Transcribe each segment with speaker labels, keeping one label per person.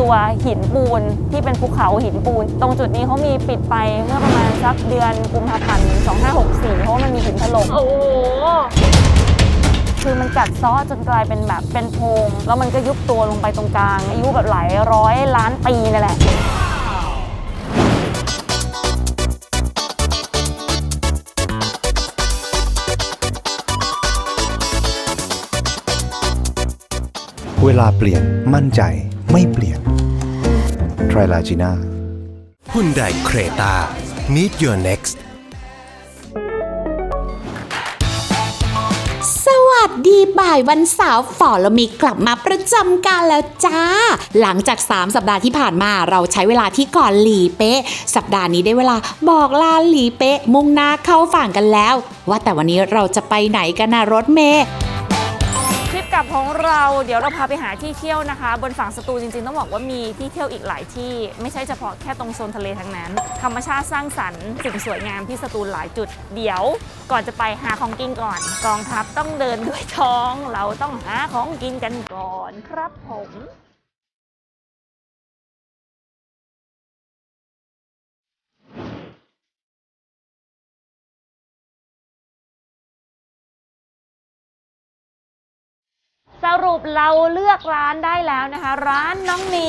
Speaker 1: ตัวหินปูนที่เป็นภูเขาหินปูน ตรงจุดนี้เขามีปิดไปเมื่อประมาณสักเดือนกุมภาพันธ์2564 เพราะว่ามันมีหินถล่ม
Speaker 2: โอ้โห
Speaker 1: คือมันกัดเซ้อจนกลายเป็นแบบเป็นโพรงแล้วมันก็ยุบตัวลงไปตรงกลาง อายุแบบหลายร้อยล้านปีนั่นแหละ
Speaker 3: เวลาเปลี่ยนมั่นใจ ไม่เปลี่ยน t r i l a g i n a
Speaker 4: หุ่นไดเครตา Meet Your Next
Speaker 5: สวัสดีบ่ายวันเสาร์ฝอเรามีกลับมาประจำการแล้วจ้า หลังจาก 3 สัปดาห์ที่ผ่านมาเราใช้เวลาที่ก่อนหลีเป๊ะ สัปดาห์นี้ได้เวลาบอกลาหลีเป๊ะ มุ่งหน้าเข้าฝั่งกันแล้ว ว่าแต่วันนี้เราจะไปไหนกันนะรถเมย์
Speaker 1: ทริป กลับของเราเดี๋ยวเราพาไปหาที่เที่ยวนะคะ บนฝั่งสตูจริงๆ ต้องบอกว่ามีที่เที่ยวอีกหลายที่ ไม่ใช่เฉพาะแค่ตรงโซนทะเลทั้งนั้น ธรรมชาติสร้างสรรค์สิ่งสวยงามที่สตูลหลายจุด เดี๋ยวก่อนจะไปหาของกินก่อน กองทัพต้องเดินด้วยท้อง เราต้องหาของกินกันก่อนครับผม รุปเราเลือกร้านได้แล้วนะคะ ร้านน้องมี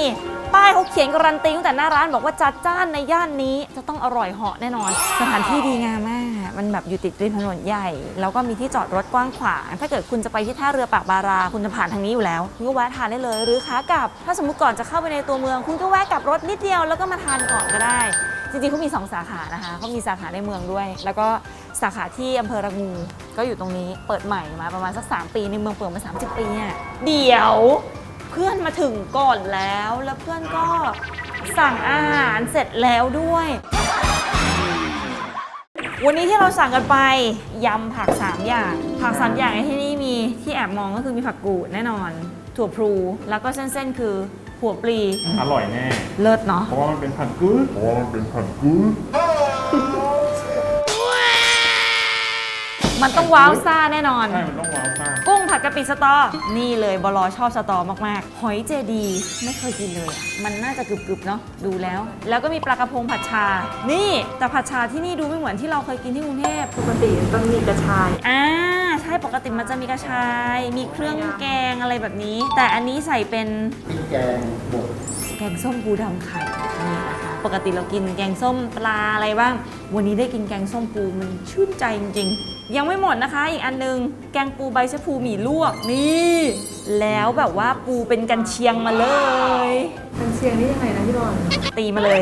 Speaker 1: ป้ายเขาเขียนการันตีตั้งแต่หน้าร้านบอกว่าจัดจ้านในย่านนี้จะต้องอร่อยเหาะแน่นอน สถานที่ดีงามมาก มันแบบอยู่ติดริมถนนใหญ่ แล้วก็มีที่จอดรถกว้างขวาง ถ้าเกิดคุณจะไปที่ท่าเรือปากบารา คุณจะผ่านทางนี้อยู่แล้วคุณก็แวะทานได้เลย หรือขากลับ ถ้าสมมติก่อนจะเข้าไปในตัวเมือง คุณก็แวะกลับรถนิดเดียวแล้วก็มาทานก่อนก็ได้ จริงๆเขามี 2 สาขานะคะเขามีสาขาในเมืองด้วย แล้วก็ สาขาที่อำเภอระงู ก็อยู่ตรงนี้เปิดใหม่มาประมาณสัก 3 ปีในเมืองเปิดมา 30 ปีอะเดี๋ยวเพื่อนมาถึงก่อนแล้วแล้วเพื่อนก็สั่งอาหารเสร็จแล้วด้วย วันนี้ที่เราสั่งกันไปยำผัก 3 อย่าง ผัก 3 อย่างในที่นี่มีที่แอบมองก็คือมีผักกูดแน่นอน ถั่วพลูแล้วก็เส้นๆ คือหัวปลี
Speaker 6: อร่อยแน่
Speaker 1: เลิศเนาะ
Speaker 6: เพราะว่ามันเป็นผัดกุ้งเพราะว่ามันเป็นผัดกุ้ง
Speaker 1: มันต้องว้าวซ่าแน่นอน
Speaker 6: ใช่ มันต้องว้าวซ่า
Speaker 1: กุ้งผัดกะปิสตอ นี่เลยบลอชอบสตอมากๆ หอยเจดี ไม่เคยกินเลยอะมันน่าจะกรึบๆเนาะ ดูแล้ว แล้วก็มีปลากระพงผัดชา นี่ แต่ผัดชาที่นี่ดูไม่เหมือนที่เราเคยกินที่กรุงเทพ ปกติต้องมีกระชาย อ่าใช่ปกติมันจะมีกระชาย มีเครื่องแกงอะไรแบบนี้ แต่อันนี้ใส่เป็นแกงส้มปูดำไข่นี่นะคะ ปกติเรากินแกงส้มปลาอะไรบ้าง วันนี้ได้กินแกงส้มปูมันชื่นใจจริงๆ ยังไม่หมดนะคะ อีกอันนึง แกงปูใบชะพูหมี่ลวกนี่ แล้วแบบว่าปูเป็นกันเชียงมาเลย
Speaker 2: เป็นเชียงนี่ยังไงนะพี่บอล
Speaker 1: ตีมาเลย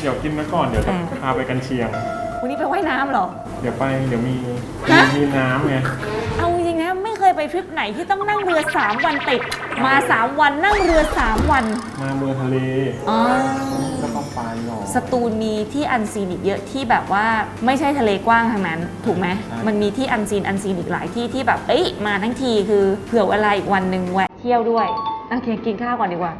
Speaker 6: เดี๋ยวกินมาก่อนเดี๋ยวจะ
Speaker 1: อ่า
Speaker 6: พาไปกันเชียง
Speaker 1: วันนี้ไปว่ายน้ำเหรอ
Speaker 6: เดี๋ยวไปเดี๋ยวมี
Speaker 1: ฮะ
Speaker 6: มีน้ำไง
Speaker 1: เอา ทริปไหนที่ต้องนั่งเรือ 3 วันติด มา 3 วันนั่งเรือ 3 วัน
Speaker 6: มาเมืองทะเล
Speaker 1: อ๋อ
Speaker 6: ก็ต้องไปหรอก
Speaker 1: สตูลมีที่อันซีนอีกเยอะที่แบบว่าไม่ใช่ทะเลกว้างทางนั้น ถูกไหม
Speaker 6: ใช่
Speaker 1: มันมีที่อันซีนอันซีนอีกหลายที่ที่แบบเอ้ยมาทั้งทีคือเผื่อเวลาอีกวันหนึ่งแวะเที่ยวด้วยโอเคกินข้าวก่อนดีกว่า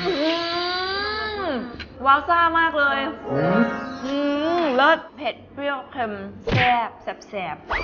Speaker 1: อืมว้าวซ่ามากเลย อืม เลิศเผ็ดเปรี้ยวเค็มแซ่บแสบแสบ
Speaker 5: บ้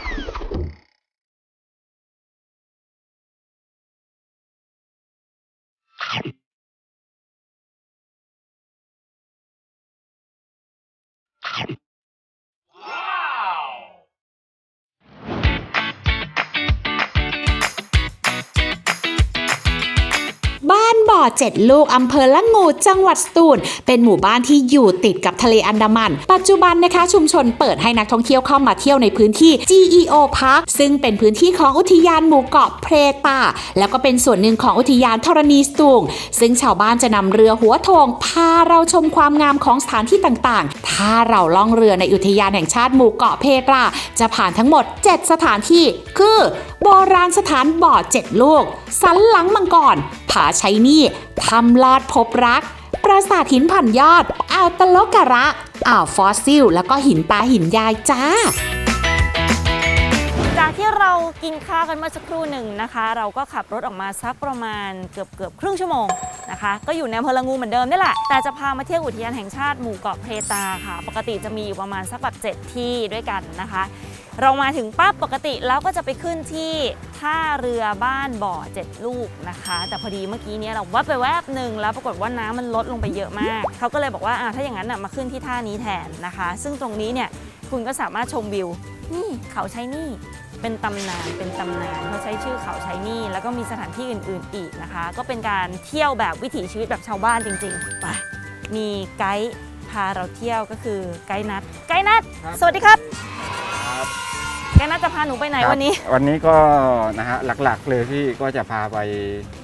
Speaker 5: บ้านบ่อเจ็ดลูกอำเภอละงูจังหวัดสตูล เป็นหมู่บ้านที่อยู่ติดกับทะเลอันดามัน ปัจจุบันนะคะชุมชนเปิดให้นักท่องเที่ยวเข้ามาเที่ยวในพื้นที่ GEO Park ซึ่งเป็นพื้นที่ของอุทยานหมู่เกาะเพรตา แล้วก็เป็นส่วนหนึ่งของอุทยานธรณีสตูงซึ่งชาวบ้านจะนำเรือหัวโถงพาเราชมความงามของสถานที่ต่างๆ ถ้าเราล่องเรือในอุทยานแห่งชาติหมู่เกาะเพตราจะผ่านทั้งหมด 7 สถานที่คือ โบราณสถานบ่อเจ็ดลูก สันหลังมังกร ผาชัยนี่ทำลอดพบรัก ปราสาทหินผ่านยอด อ่าวตะโลกะระ อ่าวฟอสซิล แล้วก็หินตาหินยายจ้า
Speaker 1: จากที่เรากินข้าวกันเมื่อสักครู่หนึ่งนะคะ เราก็ขับรถออกมาสักประมาณเกือบเกือบครึ่งชั่วโมงนะคะ ก็อยู่ในอำเภอละงูเหมือนเดิมนี่แหละ แต่จะพามาเที่ยวอุทยานแห่งชาติหมู่เกาะเพตาค่ะ ปกติจะมีอยู่ประมาณสักแบบ7ที่ด้วยกันนะคะ เรามาถึงปั๊บปกติแล้วก็จะไปขึ้นที่ท่าเรือบ้านบ่อเจ็ดลูกนะคะ แต่พอดีเมื่อกี้เนี้ยเราแวบไปแวบหนึ่งแล้วปรากฏว่าน้ำมันลดลงไปเยอะมาก เขาก็เลยบอกว่าอะถ้าอย่างนั้นน่ะมาขึ้นที่ท่านี้แทนนะคะ ซึ่งตรงนี้เนี่ยคุณก็สามารถชมวิว นี่เขาใช้นี่เป็นตำนานเป็นตำนานเขาใช้ชื่อเขาใช้นี่ แล้วก็มีสถานที่อื่น ๆ อีกนะคะ ก็เป็นการเที่ยวแบบวิถีชีวิตแบบชาวบ้านจริงๆไปมีไกด์พาเราเที่ยวก็คือไกด์นัดไกด์นัด สวัสดีครับ ไกด์นัดจะพาหนูไปไหน
Speaker 7: ครับ
Speaker 1: วันนี้
Speaker 7: วันนี้ก็นะฮะหลักๆเลยที่ก็จะพาไป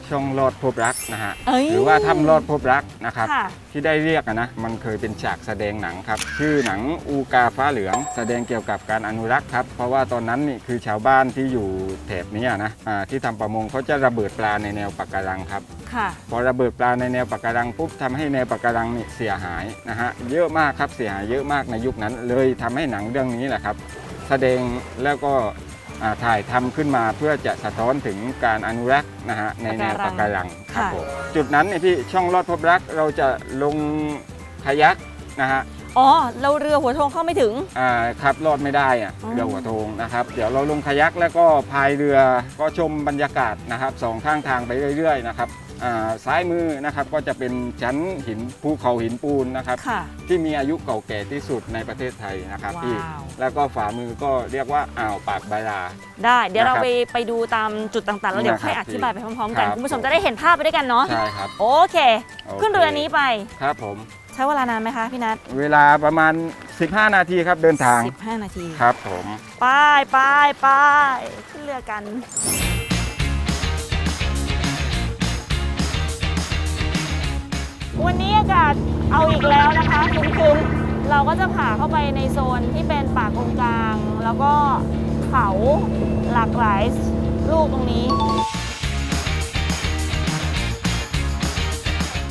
Speaker 7: ช่องลอดพบรักนะฮะ
Speaker 1: เอ้ย
Speaker 7: หรือว่าถ้ำลอดพบรักนะครับ
Speaker 1: ค่ะ
Speaker 7: ที่ได้เรียกอะนะมันเคยเป็นฉากแสดงหนังครับ ชื่อหนังอูกาฟ้าเหลือง แสดงเกี่ยวกับการอนุรักษ์ครับ เพราะว่าตอนนั้นนี่คือชาวบ้านที่อยู่แถบนี้อะนะอ่าที่ทำประมงเขาจะระเบิดปลาในแนวปะการังครับ
Speaker 1: ค่ะ
Speaker 7: พอระเบิดปลาในแนวปะการังปุ๊บทำให้แนวปะการังนี่เสียหายนะฮะเยอะมากครับเสียหายเยอะมากในยุคนั้น เลยทำให้หนังเรื่องนี้แหละครับ แสดงแล้วก็อ่าถ่ายทำขึ้นมาเพื่อจะสะท้อนถึงการอนุรักษ์นะฮะในแนวปะการังครับ
Speaker 1: ค่ะ
Speaker 7: ผมจุดนั้นเนี่ยพี่ช่องลอดพบรักเราจะลงคายักนะฮะ
Speaker 1: อ๋อเราเรือหัวโทงเข้าไม่ถึง
Speaker 7: อ่าครับลอดไม่ได้อะ
Speaker 1: อ๋อ
Speaker 7: เรือหัวโทงนะครับ เดี๋ยวเราลงคายักแล้วก็พายเรือก็ชมบรรยากาศนะครับสองข้างทางไปเรื่อยๆนะครับอ่า ซ้ายมือนะครับก็จะเป็นชั้นหินภูเขาหินปูนนะครับ
Speaker 1: ค่ะ
Speaker 7: ที่มีอายุเก่าแก่ที่สุดในประเทศไทยนะครับ
Speaker 1: ว้าว
Speaker 7: พี่แล้วก็ฝ่ามือก็เรียกว่าอ่าวปากบารา
Speaker 1: ได้ เดี๋ยวเรา
Speaker 7: นะครับ
Speaker 1: ไปไปดูตามจุดต่างๆ แล้วเดี๋ยว
Speaker 7: นะครับ
Speaker 1: ค่อยอธิบายไปพร้อมๆ กัน
Speaker 7: ครับ
Speaker 1: คุณผู้ชมจะได้เห็นภาพไปด้วยกันเนาะ
Speaker 7: ใช่ครับ
Speaker 1: โอเค
Speaker 7: โอเค
Speaker 1: ขึ้นเรือนี้ไป
Speaker 7: ครับผม
Speaker 1: ใช้เวลานานไหมคะพี่นัท
Speaker 7: เวลาประมาณ 15 นาทีครับเดินทาง
Speaker 1: 15 นาที
Speaker 7: ครับผม
Speaker 1: ไปไปไปขึ้นเรือกัน วันนี้อากาศเอาอีกแล้วนะคะคุณคืนเราก็จะผ่าเข้าไปในโซนที่เป็นป่ากงกลาง แล้วก็เขาหลากหลายลูกตรงนี้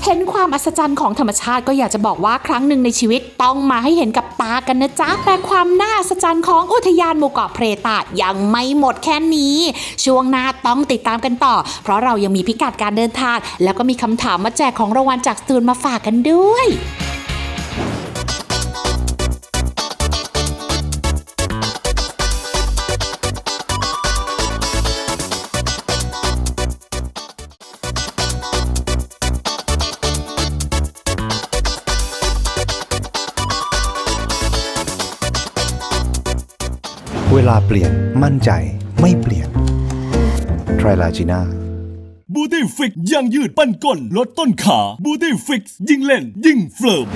Speaker 5: เห็นความอัศจรรย์ของธรรมชาติก็อยากจะบอกว่าครั้งหนึ่งในชีวิตต้องมาให้เห็นกับตากันนะจ๊ะ แต่ความน่าอัศจรรย์ของอุทยานหมู่เกาะเพรตายังไม่หมดแค่นี้ ช่วงหน้าต้องติดตามกันต่อ เพราะเรายังมีพิกัดการเดินทาง แล้วก็มีคำถามมาแจกของรางวัลจากสตูนมาฝากกันด้วย
Speaker 3: วลาเปลี่ยนมั่นใจไม่เปลี่ยน t r i l a g i n a
Speaker 8: บูตี้ฟิกยังยืดปั้นก้นลดต้นขาบูตี้ฟิกยิ่งเล่น ยิ่งเฟิร์ม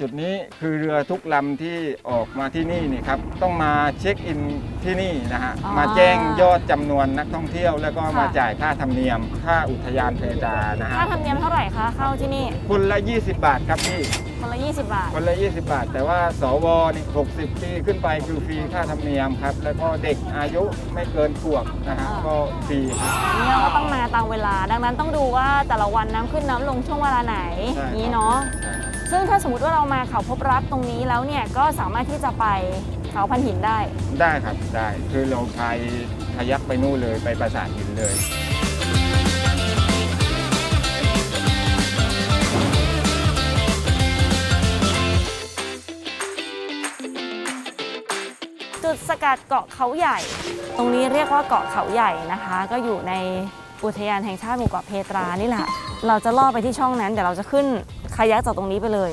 Speaker 7: จุดนี้คือเรือทุกลำที่ออกมาที่นี่นี่ครับต้องมาเช็คอินที่นี่นะฮะ
Speaker 1: อ๋อ
Speaker 7: มาแจ้งยอดจำนวนนักท่องเที่ยว แล้วก็
Speaker 1: ค่ะ
Speaker 7: มาจ่ายค่าธรรมเนียม ค่าอุทยานเพตรานะฮะ
Speaker 1: ค่าธรรมเนียมเท่าไหร่คะเข้าที่นี่
Speaker 7: คนละ 20 บาทครับพี่
Speaker 1: คนละ 20 บาท
Speaker 7: คนละ 20 บาท แต่ว่าสวนี่60 ปีขึ้นไปคือฟรีค่าธรรมเนียมครับ แล้วก็เด็กอายุไม่เกินขวบนะฮะ
Speaker 1: อ่า
Speaker 7: ก็ฟรีครับ
Speaker 1: นี่เราก็ต้องมาตามเวลา ดังนั้นต้องดูว่าแต่ละวันน้ำขึ้นน้ำลงช่วงเวลาไหน
Speaker 7: ใช่ครับ
Speaker 1: นี้เนาะ
Speaker 7: ใช่
Speaker 1: ซึ่งถ้าสมมติว่าเรามาเขาพบรักตรงนี้แล้วเนี่ยก็สามารถที่จะไปเขาพันหินได้
Speaker 7: ได้ครับ ได้ คือเราพายพายักไปนู่นเลยไปปราสาทหินเลย
Speaker 1: ดสกัดเกาะเขาใหญ่ ตรงนี้เรียกว่าเกาะเขาใหญ่นะคะ ก็อยู่ในอุทยานแห่งชาติหมู่เกาะเพตรานี่แหละ เราจะล่อไปที่ช่องนั้นเดี๋ยวเราจะขึ้นคายักจากตรงนี้ไปเลย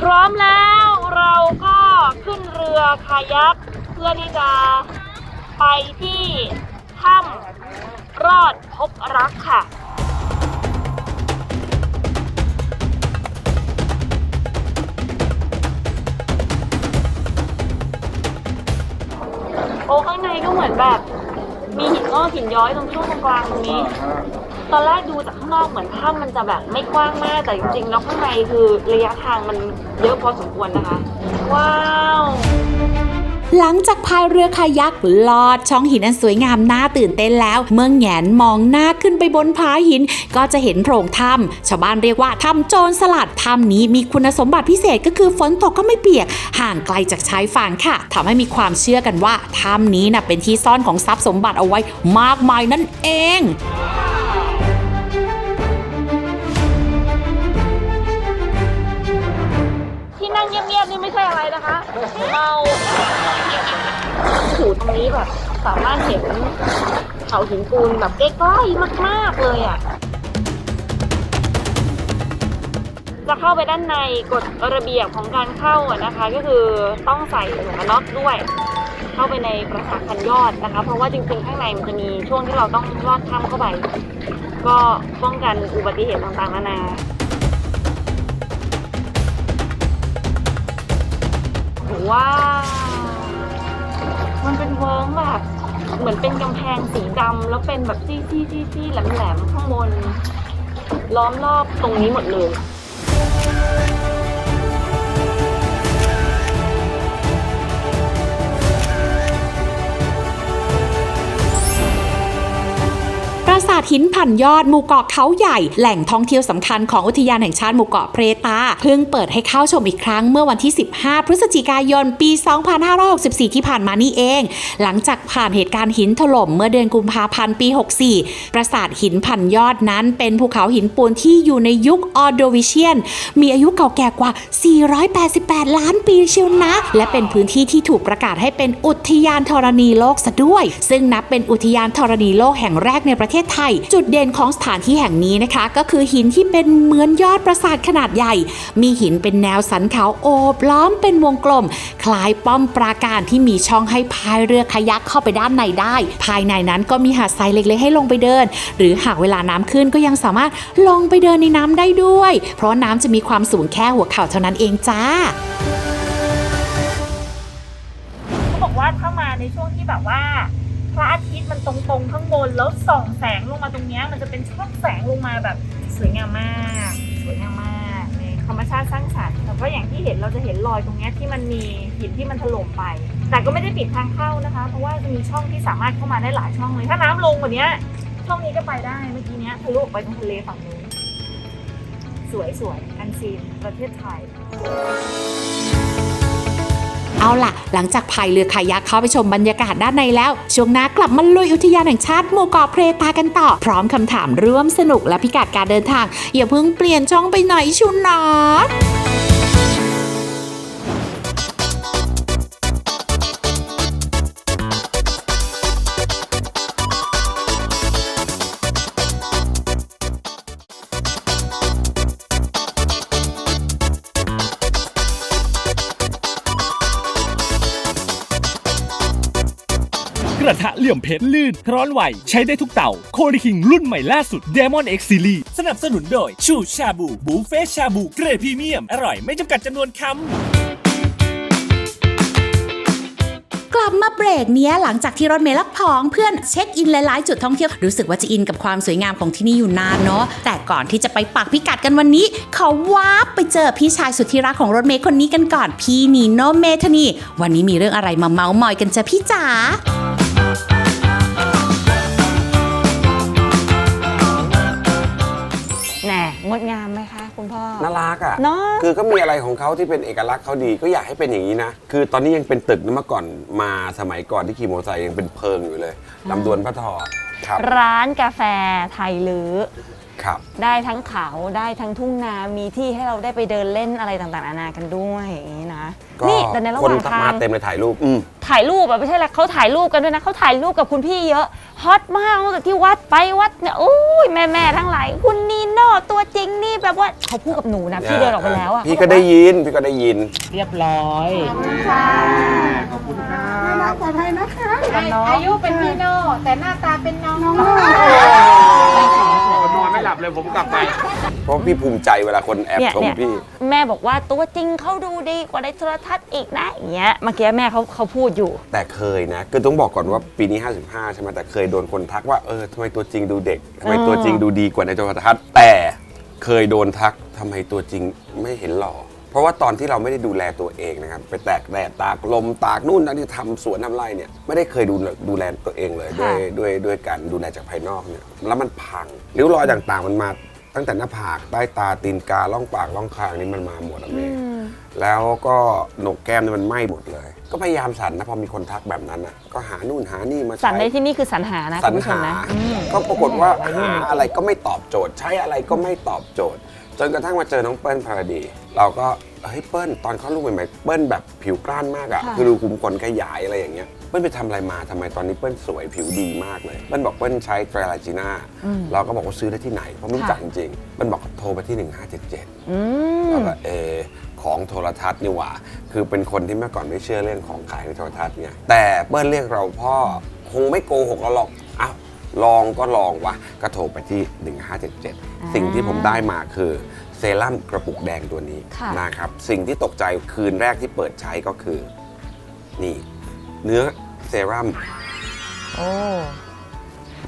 Speaker 1: พร้อมแล้วเราก็ขึ้นเรือคายักเพื่อที่จะไปที่ถ้ำรอดพบรักค่ะ แบบมีหินงอกหินย้อยตรงช่วงตรงกลางตรงนี้ ตอนแรกดูจากข้างนอกเหมือนถ้ำมันจะแบบไม่กว้างมากแต่จริงๆแล้วข้างในคือระยะทางมันเยอะพอสมควรนะคะ ว้าว
Speaker 5: หลังจากพายเรือคายักลอดช่องหินอันสวยงามน่าตื่นเต้นแล้ว เมื่อแงนมองหน้าขึ้นไปบนผาหิน ก็จะเห็นโพรงถ้ำชาวบ้านเรียกว่าถ้ำโจรสลัดถ้ำนี้มีคุณสมบัติพิเศษก็คือฝนตกก็ไม่เปียก ห่างไกลจากชายฝั่งค่ะทำให้มีความเชื่อกันว่าถ้ำนี้นะเป็นที่ซ่อนของทรัพย์สมบัติเอาไว้มากมายนั่นเอง
Speaker 1: รงนี้แบบสามารถเห็นเขาหินปูนแบบใกล้ๆมากๆเลยอะ จะเข้าไปด้านในกฎระเบียบของการเข้าอะนะคะ ก็คือต้องใส่หมวกกันน็อกด้วย เข้าไปในปราสาทพันยอดนะคะ เพราะว่าจริงๆข้างในมันจะมีช่วงที่เราต้องลอดข้ามเข้าไป ก็ป้องกันอุบัติเหตุต่างๆนานาว้าว มันเป็นเวิร์งแบบเหมือนเป็นกำแพงสีดำแล้วเป็นแบบซี่ๆี่ี่แหลมแหลมๆข้างบน ล้อมรอบตรงนี้หมดเลย
Speaker 5: สาทหินผ่นยอดหมู่เกาะเขาใหญ่ แหล่งท่องเที่ยวสำคัญของอุทยานแห่งชาติหมู่เกาะเพรตา เพิ่งเปิดให้เข้าชมอีกครั้งเมื่อวันที่ 15 พฤศจิกายน ปี 2564 ที่ผ่านมานี่เอง หลังจากผ่านเหตุการณ์หินถล่มเมื่อเดือนกุมภาพันธ์ปี 64 ปราสาทหินผ่นยอดนั้น เป็นภูเขาหินปูนที่อยู่ในยุคออโดวิเชียน มีอายุเก่าแก่กว่า 488 ล้านปีเชียวนะ และเป็นพื้นที่ที่ถูกประกาศให้เป็นอุทยานธรณีโลกซะด้วย ซึ่งนับเป็นอุทยานธรณีโลกแห่งแรกในประเทศไทย จุดเด่นของสถานที่แห่งนี้นะคะ ก็คือหินที่เป็นเหมือนยอดปราสาทขนาดใหญ่ มีหินเป็นแนวสันเขาโอบล้อมเป็นวงกลม คล้ายป้อมปราการที่มีช่องให้พายเรือคายักเข้าไปด้านในได้ ภายในนั้นก็มีหาดทรายเล็กๆให้ลงไปเดิน หรือหากเวลาน้ำขึ้นก็ยังสามารถลงไปเดินในน้ำได้ด้วย เพราะน้ำจะมีความสูงแค่หัวเข่าเท่านั้นเองจ้า
Speaker 1: เขาบอกว่าถ้ามาในช่วงที่แบบว่า ระอาทิตย์มันตรงๆข้างบนแล้วส่องแสงลงมาตรงเนี้ยมันจะเป็นช่องแสงลงมาแบบสวยงามมากสวยงามมากในธรรมชาติสร้างสรรค์แต่ก็อย่างที่เห็นเราจะเห็นรอยตรงเนี้ยที่มันมีหินที่มันถล่มไป แต่ก็ไม่ได้ปิดทางเข้านะคะ เพราะว่ามีช่องที่สามารถเข้ามาได้หลายช่องเลยถ้าน้ำลงกว่านี้ช่องนี้ก็ไปได้เมื่อกี้เนี้ยทะลุออกไปตรงทะเลฝั่งนู้นสวยสวยๆอันซีนประเทศไทย
Speaker 5: เอาล่ะ หลังจากพายเรือคายักเข้าไปชมบรรยากาศด้านในแล้ว ช่วงหน้ากลับมาลุยอุทยานแห่งชาติหมู่เกาะเพลตากันต่อ พร้อมคำถามร่วมสนุกและพิกัดการเดินทาง อย่าเพิ่งเปลี่ยนช่องไปไหนชุนนะ
Speaker 8: กระทะเหลี่ยมเพชรลื่น ร้อนไหว ใช้ได้ทุกเต่า โคดิคิงรุ่นใหม่ล่าสุด Demon X Series สนับสนุนโดย ชูชาบูบูเฟ่ชาบูเกรดพรีเมียม อร่อยไม่จำกัดจำนวนคำ
Speaker 5: กลับมาเบรกเนี้ยหลังจากที่รถเมล์ลักพองเพื่อนเช็คอินหลายๆ จุดท่องเที่ยวรู้สึกว่าจะอินกับความสวยงามของที่นี่อยู่นานเนาะแต่ก่อนที่จะไปปักพิกัดกันวันนี้ขาว้าบไปเจอพี่ชายสุดที่รักของรถเมล์คนนี้กันก่อน พี่นีโนเมธนีวันนี้มีเรื่องอะไรมาเมาส์มอยกันจ้ะพี่จ๋า
Speaker 1: งดงามไหมคะคุณพ่อ
Speaker 9: น่ารักอะ
Speaker 1: เนอะ
Speaker 9: คือก็มีอะไรของเขาที่เป็นเอกลักษณ์เขาดีก็อยากให้เป็นอย่างนี้นะ คือตอนนี้ยังเป็นตึกนะเมื่อก่อนมาสมัยก่อนที่ขี่มอเตอร์ไซค์ยังเป็นเพิงอยู่เลยลำดวนพระทอครับ
Speaker 1: ร้านกาแฟไทยลือ
Speaker 9: ครับ
Speaker 1: ได้ทั้งเขาได้ทั้งทุ่งนามีที่ให้เราได้ไปเดินเล่นอะไรต่างๆนานากันด้วยอย่างนี้นะ
Speaker 9: ก็
Speaker 1: นี่แต่ในระห
Speaker 9: คน
Speaker 1: ว่างทามา
Speaker 9: ง เต็มเลยถ่ายรูป อืม
Speaker 1: ถ่ายรูปอะไม่ใช่แหละเขาถ่ายรูปกันด้วยนะเขาถ่ายรูปกับคุณพี่เยอะฮอตมากตั้งแต่ที่วัดไปวัดเนี่ยโอ้ยแม่แม่ๆทั้งหลายคุณนีโน่ตัวจริงนี่แบบว่าเขาพูดกับหนูนะพี่เดินออกไปแล้วอะ
Speaker 9: พี่ก็ได้ยิน พี่ก็ได้ยิน
Speaker 2: เรียบร้อย
Speaker 6: ขอบคุณครับ
Speaker 2: อายุเป็นพี่โน่แต่หน้าตาเป็นน้อง
Speaker 6: นอนไม่ หลับเลยผมกลับไป
Speaker 9: เพราะพี่ภูมิใจเวลาคนแอบ
Speaker 1: เนี่ย
Speaker 9: ชม
Speaker 1: เนี่ย
Speaker 9: พี่
Speaker 1: แม่บอกว่าตัวจริงเขาดูดีกว่าในโทรทัศน์อีกนะอย่างเงี้ยเมื่อกี้แม่เขาเขาพูดอยู่
Speaker 9: แต่เคยนะคือต้องบอกก่อนว่าปีนี้ 55 ใช่ไหมแต่เคยโดนคนทักว่าเออทำไมตัวจริงดูเด็กทำไมตัวจริงดูดีกว่าในโทรทัศน์แต่เคยโดนทักทำไมตัวจริงไม่เห็นหล่อ เพราะว่าตอนที่เราไม่ได้ดูแลตัวเองนะครับ ไปแตกแดดตากลมตากนู่นนั่นที่ทำสวนทำไร่เนี่ยไม่ได้เคยดูดูแลตัวเองเลย ด้วย
Speaker 1: ค่ะ
Speaker 9: ด้วยด้วยการดูแลจากภายนอกเนี่ยแล้วมันพังริ้วรอยต่างๆ มันมา ตั้งแต่หน้าผากใต้ตาตีนกาล่องปากล่องคางนี่มันมาหมดอะเมย์แล้วก็โหนกแก้มนี่มันไหม้หมดเลย ก็พยายามสันนะพอมีคนทักแบบนั้นอะก็หานู่นหานี่มา
Speaker 1: สัน
Speaker 9: ใช้
Speaker 1: ในที่นี่คือสรรหานะ
Speaker 9: สร
Speaker 1: คุณ
Speaker 9: ร
Speaker 1: ผู้ชม
Speaker 9: หา
Speaker 1: นะอืม
Speaker 9: ก็ปรากฏว่าหาอะไรก็ไม่ตอบโจทย์ ใช้อะไรก็ไม่ตอบโจทย์ จนกระทั่งมาเจอน้องเปิ้ลพาราดี เราก็เฮ้ยเปิ้ลตอนเขาลูกใหม่ๆเปิ้ลแบบผิวกร้านมากอะ
Speaker 1: ค่ะ
Speaker 9: คือดูขุมขนขยายอะไรอย่างเงี้ย เปิ้ลไปทำอะไรมาทำไมตอนนี้เปิ้ลสวยผิวดีมากเลย เปิ้ลบอกเปิ้ลใช้ไตรลาจีน่าเราก็บอกว่าซื้อได้ที่ไหนเพราะไม่รู้จักจริงๆเปิ้ลบอกโทรไปที่ 1577
Speaker 1: อืม
Speaker 9: แล้วก็เออของโทรทัศน์นี่หว่า คือเป็นคนที่เมื่อก่อนไม่เชื่อเรื่องของขายในโทรทัศน์เนี่ยแต่เปิ้ลเรียกเราพ่อคงไม่โกหกเราหรอกอ้าวลองก็ลองวะก็โทรไปที่ 1577 สิ่งที่ผมได้มาคือเซรั่มกระปุกแดงตัวนี้
Speaker 1: ค่ะ
Speaker 9: นะครับ สิ่งที่ตกใจคืนแรกที่เปิดใช้ก็คือ นี่ เนื้อ เซรั่ม
Speaker 1: โอ้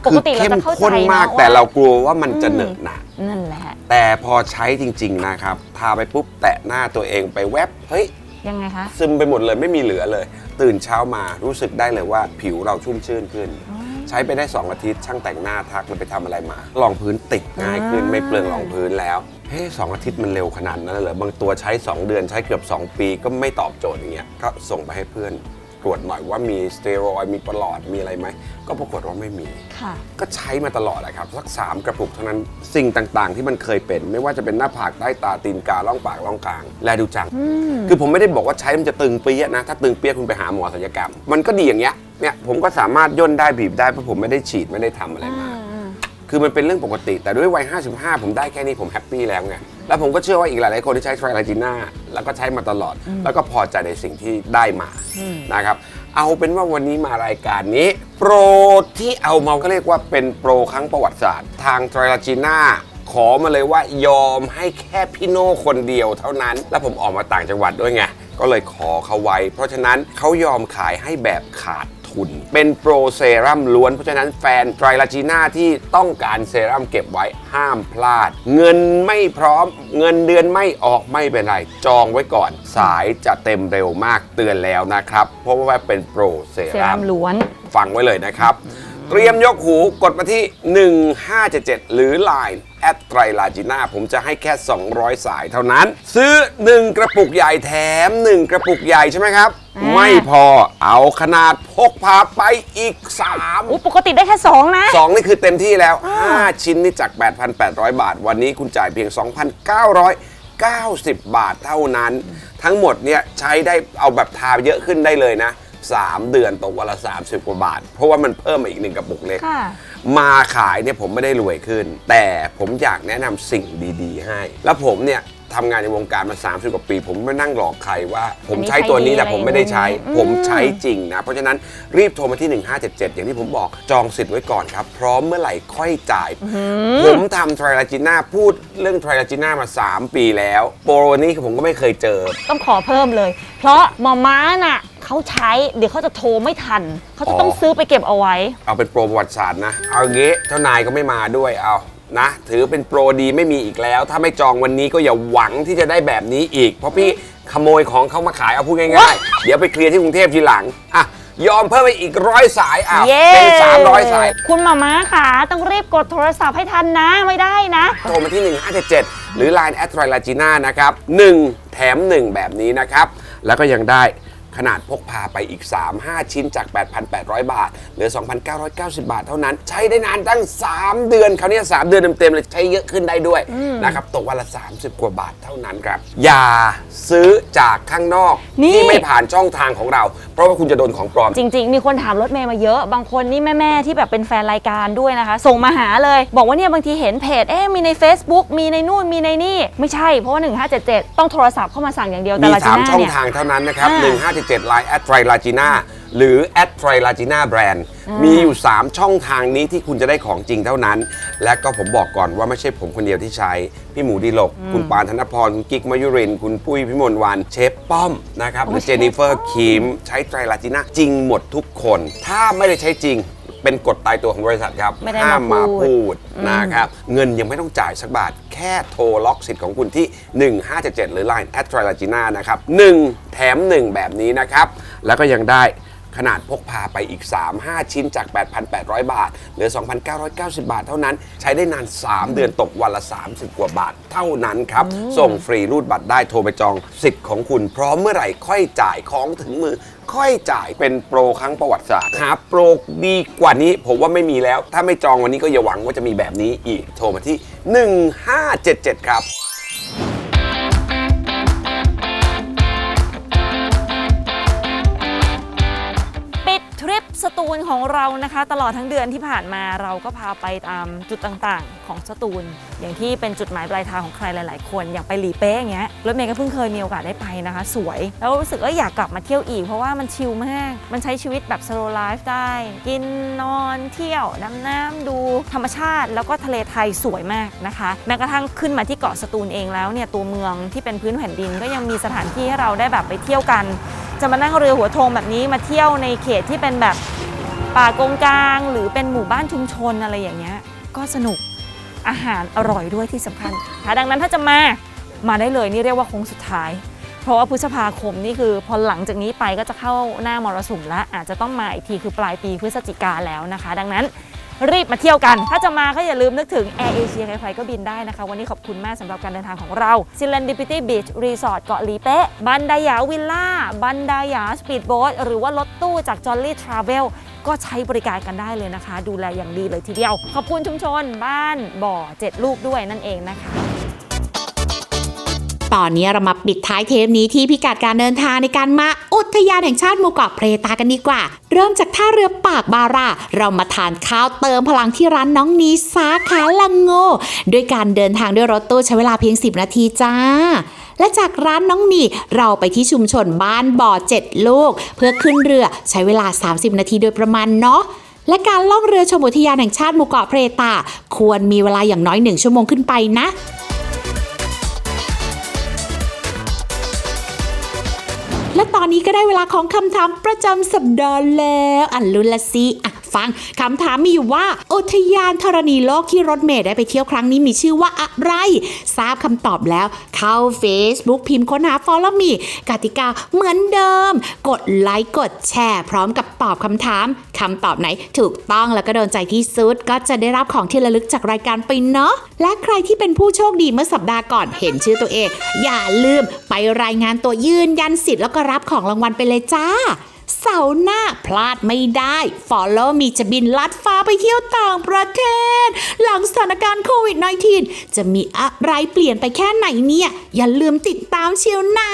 Speaker 1: ป
Speaker 9: คื
Speaker 1: กติเรา
Speaker 9: เข้ม
Speaker 1: จะเข้าใจ
Speaker 9: ข้นมาก
Speaker 1: เนอะ
Speaker 9: แต่
Speaker 1: ว่า
Speaker 9: เรากลัวว่ามันจะเหนอะหนะ
Speaker 1: นั่นแหละ
Speaker 9: แต่พอใช้จริง ๆ นะครับ ทาไปปุ๊บแตะหน้าตัวเองไปแวบเฮ้ย
Speaker 1: ยังไงคะ
Speaker 9: ซึมไปหมดเลยไม่มีเหลือเลย ตื่นเช้ามารู้สึกได้เลยว่าผิวเราชุ่มชื่นขึ้น ใช้ไปได้ 2 อาทิตย์ช่างแต่งหน้าทักมันไปทำอะไรมารองพื้นติดง่ายขึ้น
Speaker 1: อ่า
Speaker 9: ไม่เปลืองรองพื้นแล้วเฮ้ยสองอาทิตย์มันเร็วขนาดนั้นเลยเหรอบางตัวใช้ 2 เดือนใช้เกือบ 2 ปีก็ไม่ตอบโจทย์อย่างเงี้ยก็ส่งไปให้เพื่อน ตรวจหน่อยว่ามีสเตียรอยด์มีประหลอดมีอะไรไหม ก็ปรากฏว่าไม่มี
Speaker 1: ค่ะ
Speaker 9: ก็ใช้มาตลอดนะครับ สักสามกระปุกเท่านั้นสิ่งต่างๆ ที่มันเคยเป็น ไม่ว่าจะเป็นหน้าผากใต้ตาตีนกาล่องปากล่องกลาง แลดูจัง คือผมไม่ได้บอกว่าใช้มันจะตึงเปี้ยนะ ถ้าตึงเปี้ยคุณไปหาหมอศัลยกรรม มันก็ดีอย่างเงี้ยเนี่ยผมก็สามารถย่นได้บีบได้เพราะผมไม่ได้ฉีดไม่ได้ทำอะไรมา คือมันเป็นเรื่องปกติ แต่ด้วยวัย 55 ผมได้แค่นี้ผมแฮปปี้แล้วไง แล้วผมก็เชื่อว่าอีกหลายๆคนที่ใช้ไทรลาจีน่าแล้วก็ใช้มาตลอด แล้วก็พอใจในสิ่งที่ได้มานะครับ เอาเป็นว่าวันนี้มารายการนี้ โปรที่เอามาก็เรียกว่าเป็นโปรครั้งประวัติศาสตร์ ทางไทรลาจีน่าขอมาเลยว่ายอมให้แค่พี่โน่คนเดียวเท่านั้น แล้วผมออกมาต่างจังหวัดด้วยไง ก็เลยขอเขาไว้ เพราะฉะนั้นเขายอมขายให้แบบขาด ทุนเป็นโปรเซรั่มล้วน เพราะฉะนั้นแฟนไตรลาจีน่าที่ต้องการเซรั่มเก็บไว้ห้ามพลาด เงินไม่พร้อม เงินเดือนไม่ออกไม่เป็นไร จองไว้ก่อน สายจะเต็มเร็วมากเตือนแล้วนะครับ เพราะว่าเป็นโปรเซ
Speaker 1: เซรั่
Speaker 9: รั่
Speaker 1: ม
Speaker 9: ม
Speaker 1: ล้วน
Speaker 9: ฟังไว้เลยนะครับ เตรียมยกหูกดมาที่ 1577 หรือ Line แอดไตรลาจิน่าผมจะให้แค่ 200 สายเท่านั้น ซื้อ 1 กระปุกใหญ่แถม 1 กระปุกใหญ่ใช่ไหมครับ
Speaker 1: อ่า
Speaker 9: ไม่พอเอาขนาดพกพาไปอีก 3
Speaker 1: อู้ปกติได้แค่สองนะ
Speaker 9: 2 นี่คือเต็มที่แล้ว 5 ชิ้นนี่จาก 8,800 บาท วันนี้คุณจ่ายเพียง 2,990 บาทเท่านั้น ทั้งหมดเนี่ยใช้ได้เอาแบบทาเยอะขึ้นได้เลยนะ 3 เดือนตกวันละ 30 กว่าบาท เพราะว่ามันเพิ่มมาอีกหนึ่งกระปุกเล็ก
Speaker 1: ค่ะ
Speaker 9: มาขายเนี่ยผมไม่ได้รวยขึ้น แต่ผมอยากแนะนำสิ่งดี ๆ ให้ แล้วผมเนี่ย ทำงานในวงการมา 30 กว่าปี ผมไม่นั่งหลอกใครว่า ผมใช้ตัวนี้แต่ผมไม่ได้ใช้
Speaker 1: อืม
Speaker 9: ผมใช้จริงนะ เพราะฉะนั้นรีบโทรมาที่ 1577 อย่างที่ผมบอกจองสิทธิ์ไว้ก่อนครับ พร้อมเมื่อไหร่ค่อยจ่าย ผมทำไทรลาจิน่าพูดเรื่องไทรลาจิน่ามา 3 ปีแล้ว โปรนี้ผมก็ไม่เคยเจอ
Speaker 1: ต้องขอเพิ่มเลย เพราะหมอม้าน่ะเขาใช้ เดี๋ยวเขาจะโทรไม่ทัน เขาจะต้อง
Speaker 9: อ๋อ
Speaker 1: ซื้อไปเก็บเอาไว้
Speaker 9: เอาเป็นโปรประวัติศาสตร์นะ เอางี้เจ้านายก็ไม่มาด้วยเอา นะถือเป็นโปรดีไม่มีอีกแล้ว ถ้าไม่จองวันนี้ก็อย่าหวังที่จะได้แบบนี้อีก เพราะพี่ขโมยของเขามาขายเอาพูดง่ายๆ เดี๋ยวไปเคลียร์ที่กรุงเทพทีหลังอะยอมเพิ่มไปอีกร้อยสายอะ
Speaker 1: เย้
Speaker 9: เป็น300สาย
Speaker 1: คุณหมาม้าค่ะต้องรีบกดโทรศัพท์ให้ทันนะไม่ได้นะ
Speaker 9: โทรมาที่ 1577 หรือ Line แอดไทรลาจีน่านะครับ 1 แถม 1 แบบนี้นะครับ แล้วก็ยังได้ ขนาดพกพาไปอีก 3 5 ชิ้นจาก 8,800 บาท เหลือ 2,990 บาทเท่านั้น ใช้ได้นานตั้ง 3 เดือนคราวนี้3เดือนเต็มๆเลยใช้เยอะขึ้นได้ด้วยนะครับตกวันละ 30 กว่าบาทเท่านั้นครับ อย่าซื้อจากข้างนอก
Speaker 1: นี่
Speaker 9: ที่ไม่ผ่านช่องทางของเรา เพราะว่าคุณจะโดนของปลอม
Speaker 1: จริง ๆ มีคนถามรถเมย์มาเยอะ บางคนนี่แม่ ๆ ที่แบบเป็นแฟนรายการด้วยนะคะ ส่งมาหาเลย บอกว่าเนี่ยบางทีเห็นเพจ เอ๊ะมีใน Facebook มีในนู่น มีในนี่ ไม่ใช่ เพราะว่า 1577 ต้องโทรศัพท์เข้ามาสั่งอย่างเดียวแต่
Speaker 9: มี
Speaker 1: ลาจิ
Speaker 9: 3
Speaker 1: น่า
Speaker 9: ช่อง
Speaker 1: เนี่ย
Speaker 9: ทางเท่านั้นนะครับ
Speaker 1: อ่า
Speaker 9: 1577 Line แอดไทรลาจีน่าหรือแอดไทรลาจีน่าแบรนด์มีอยู่ 3 ช่องทางนี้ที่คุณจะได้ของจริงเท่านั้น และก็ผมบอกก่อนว่าไม่ใช่ผมคนเดียวที่ใช้ พี่หมูดีหลก คุณปานธนพร คุณกิ๊กมายุรินทร์คุณปุ้ยพิมลวันเชฟป้อมนะครับหรือเจนนิเฟอร์คิมใช้ไตรลาจีน่าจริงหมดทุกคน ถ้าไม่ได้ใช้จริง เป็นกฎตายตัวของบริษัทครับ
Speaker 1: ไม่ได้
Speaker 9: ห้าม
Speaker 1: มา
Speaker 9: มา
Speaker 1: พูด
Speaker 9: พูดนะครับ เงินยังไม่ต้องจ่ายสักบาท แค่โทรล็อกสิทธิ์ของคุณที่ 1577 หรือ Line แอดทรลาจิน่านะครับ 1 แถม 1 แบบนี้นะครับ แล้วก็ยังได้ ขนาดพกพาไปอีก 3 5 ชิ้นจาก 8,800 บาท เหลือ 2,990 บาทเท่านั้น ใช้ได้นาน 3 เดือนตกวันละ 30 กว่าบาทเท่านั้นครับ ส่งฟรีรูดบัตรได้โทรไปจองสิทธิ์ของคุณ พร้อมเมื่อไหร่ค่อยจ่ายของถึงมือ ค่อยจ่ายเป็นโปรครั้งประวัติศาสตร์หาโปรดีกว่านี้ ผมว่าไม่มีแล้ว ถ้าไม่จองวันนี้ก็อย่าหวังว่าจะมีแบบนี้อีกโทรมาที่ 1577 ครับ
Speaker 1: สตูลของเรานะคะ ตลอดทั้งเดือนที่ผ่านมาเราก็พาไปตามจุดต่างๆ ของสตูล อย่างที่เป็นจุดหมายปลายทางของใครหลาย ๆ คนอย่างไปหลีเป๊ะอย่างเงี้ยรถเมย์ก็เพิ่งเคยมีโอกาสได้ไปนะคะ สวย แล้วรู้สึกว่าอยากกลับมาเที่ยวอีก เพราะว่ามันชิลมาก มันใช้ชีวิตแบบ slow life ได้ กินนอนเที่ยวดำน้ำดูธรรมชาติ แล้วก็ทะเลไทยสวยมากนะคะ แม้กระทั่งขึ้นมาที่เกาะสตูลเองแล้วเนี่ยตัวเมืองที่เป็นพื้นแผ่นดินก็ยังมีสถานที่ให้เราได้แบบไปเที่ยวกัน จะมานั่งเรือหัวโทงแบบนี้มาเที่ยวในเขตที่เป็นแบบป่ากงกลาง หรือเป็นหมู่บ้านชุมชนอะไรอย่างเงี้ยก็สนุกอาหารอร่อยด้วยที่สำคัญค่ะดังนั้นถ้าจะมามาได้เลยนี่เรียกว่าโค้งสุดท้าย เพราะว่าพฤษภาคมนี่คือพอหลังจากนี้ไปก็จะเข้าหน้ามรสุมแล้วอาจจะต้องมาอีกทีคือปลายปีพฤศจิกาแล้วนะคะ ดังนั้น รีบมาเที่ยวกัน ถ้าจะมาก็อย่าลืมนึกถึงแอร์เอเชียใครๆก็บินได้นะคะ วันนี้ขอบคุณมากสำหรับการเดินทางของเรา Serendipity Beach Resort เกาะลีเป๊ะบันไดยาวิลล่าบันไดยาสปีดโบ๊ทหรือว่ารถตู้จาก Jolly Travel ก็ใช้บริการกันได้เลยนะคะ ดูแลอย่างดีเลยทีเดียว ขอบคุณชุมชนบ้านบ่อเจ็ดลูกด้วยนั่นเองนะคะ
Speaker 5: ตอนนี้เรามาปิดท้ายเทปนี้ที่พิกัดการเดินทางในการมาอุทยานแห่งชาติหมู่เกาะเพรตากันดีกว่า เริ่มจากท่าเรือปากบาราเรามาทานข้าวเติมพลังที่ร้านน้องนีสาขาลังโง่ด้วยการเดินทางด้วยรถตู้ใช้เวลาเพียง 10 นาทีจ้าและจากร้านน้องนีเราไปที่ชุมชนบ้านบ่อเจ็ดลูก เพื่อขึ้นเรือใช้เวลา 30 นาทีโดยประมาณเนาะและการล่องเรือชมอุทยานแห่งชาติหมู่เกาะเพรตา ควรมีเวลาอย่างน้อยหนึ่งชั่วโมงขึ้นไปนะ อนนี้ก็ได้เวลาของคำถามประจำสัปดาห์แล้ว อันลุนละสิอะ ฟังคำถามมีอยู่ว่า อุทยานธรณีโลกที่รถเมย์ได้ไปเที่ยวครั้งนี้มีชื่อว่าอะไร ทราบคำตอบแล้วเข้า Facebook พิมพ์ค้นหา Follow Me กติกาเหมือนเดิม กดไลค์กดแชร์พร้อมกับตอบคำถามคำตอบไหนถูกต้องแล้วก็โดนใจที่สุด ก็จะได้รับของที่ระลึกจากรายการไปเนาะและใครที่เป็นผู้โชคดีเมื่อสัปดาห์ก่อนเห็นชื่อตัวเอง อย่าลืมไปรายงานตัวยืนยันสิทธิ์แล้วก็รับของรางวัลไปเลยจ้า เสาร์หน้าพลาดไม่ได้ Follow me จะบินลัดฟ้าไปเที่ยวต่างประเทศ หลังสถานการณ์โควิด -19 จะมีอะไรเปลี่ยนไปแค่ไหนเนี่ย อย่าลืมติดตามเชียวนะ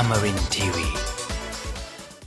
Speaker 4: Amarin Tiwi.